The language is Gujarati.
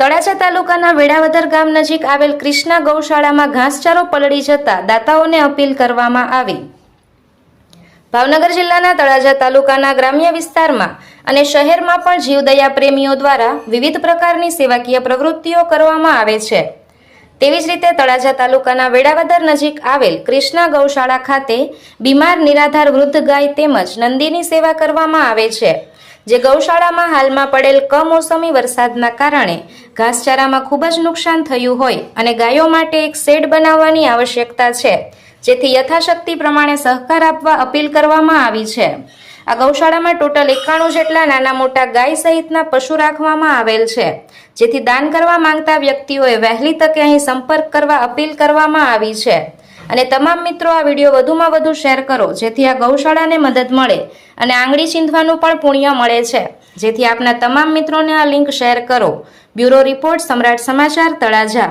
તળાજા તાલુકાના વેળાવદર ગામ નજીક આવેલ કૃષ્ણા ગૌશાળામાં ઘાસચારો પલળી જતા દાતાઓને અપીલ કરવામાં આવી. ભાવનગર જિલ્લાના તળાજા તાલુકાના ગ્રામ્ય વિસ્તારમાં અને શહેરમાં પણ જીવદયા પ્રેમીઓ દ્વારા વિવિધ પ્રકારની સેવાકીય પ્રવૃત્તિઓ કરવામાં આવે છે. તેવી જ રીતે તળાજા તાલુકાના વેડાવદર નજીક આવેલ કૃષ્ણા ગૌશાળા ખાતે બીમાર નિરાધાર વૃદ્ધ ગાય તેમજ નંદીની સેવા કરવામાં આવે છે. જે ગૌશાળામાં હાલમાં પડેલ કમોસમી વરસાદના કારણે ઘાસચારામાં ખૂબ જ નુકસાન થયું હોય અને ગાયો માટે એક શેડ બનાવવાની આવશ્યકતા છે. જેથી યથાશક્તિ પ્રમાણે સહકાર આપવા અપીલ કરવામાં આવી છે. આ ગૌશાળામાં ટોટલ એકાણું જેટલા નાના મોટા ગાય સહિતના પશુ રાખવામાં આવેલ છે, જેથી દાન કરવા માંગતા વ્યક્તિઓએ વહેલી તકે અહીં સંપર્ક કરવા અપીલ કરવામાં આવી છે. અને તમામ મિત્રો આ વીડિયો વધુમાં વધુ શેર કરો, જેથી આ ગૌશાળાને મદદ મળે અને આંગળી ચીંધવાનું પણ પુણ્ય મળે છે. જેથી આપના તમામ મિત્રોને આ લિંક શેર કરો. Bureau report Samrat Samachar Talaja.